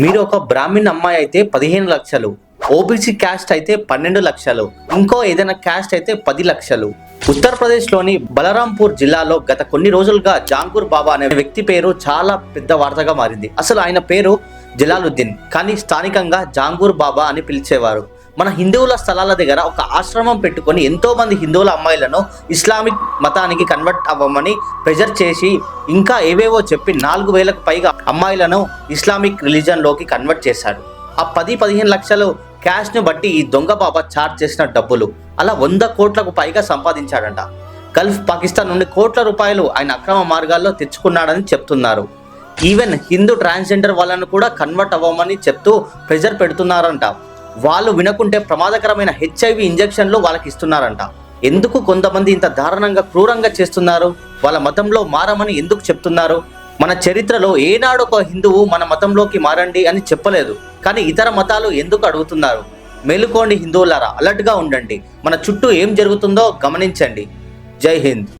మీరు ఒక బ్రాహ్మణ్ అమ్మాయి అయితే పదిహేను లక్షలు ఓబీసీ క్యాస్ట్ అయితే పన్నెండు లక్షలు ఇంకో ఏదైనా క్యాస్ట్ అయితే పది లక్షలు. ఉత్తరప్రదేశ్లోని బలరాంపూర్ జిల్లాలో గత కొన్ని రోజులుగా జాంగూర్ బాబా అనే వ్యక్తి పేరు చాలా పెద్ద వార్తగా మారింది. అసలు ఆయన పేరు జలాలుద్దీన్ కానీ స్థానికంగా జాంగూర్ బాబా అని పిలిచేవారు. మన హిందువుల స్థలాల దగ్గర ఒక ఆశ్రమం పెట్టుకొని ఎంతోమంది హిందువుల అమ్మాయిలను ఇస్లామిక్ మతానికి కన్వర్ట్ అవ్వమని ప్రెజర్ చేసి ఇంకా ఏవేవో చెప్పి నాలుగు వేలకు పైగా అమ్మాయిలను ఇస్లామిక్ రిలీజన్లోకి కన్వర్ట్ చేశాడు ఆ పది పదిహేను లక్షలు క్యాష్ను బట్టి ఈ దొంగ బాబా చార్జ్ చేసిన డబ్బులు. అలా వంద కోట్లకు పైగా సంపాదించాడంట. గల్ఫ్ పాకిస్తాన్ నుండి కోట్ల రూపాయలు ఆయన అక్రమ మార్గాల్లో తెచ్చుకున్నాడని చెప్తున్నారు. ఈవెన్ హిందూ ట్రాన్స్జెండర్ వాళ్ళను కూడా కన్వర్ట్ అవ్వమని చెప్తూ ప్రెజర్ పెడుతున్నారంట. వాళ్ళు వినకుంటే ప్రమాదకరమైన హెచ్ఐవి ఇంజెక్షన్లు వాళ్ళకి ఇస్తున్నారంట ఎందుకు కొంతమంది ఇంత దారుణంగా క్రూరంగా చేస్తున్నారు? వాళ్ళ మతంలో మారమని ఎందుకు చెప్తున్నారు? మన చరిత్రలో ఏనాడు ఒక హిందువు మన మతంలోకి మారండి అని చెప్పలేదు. కానీ ఇతర మతాలు ఎందుకు అడుగుతున్నారు? మేలుకోండి హిందువులారా అలర్ట్గా ఉండండి. మన చుట్టూ ఏం జరుగుతుందో గమనించండి. జై హింద్.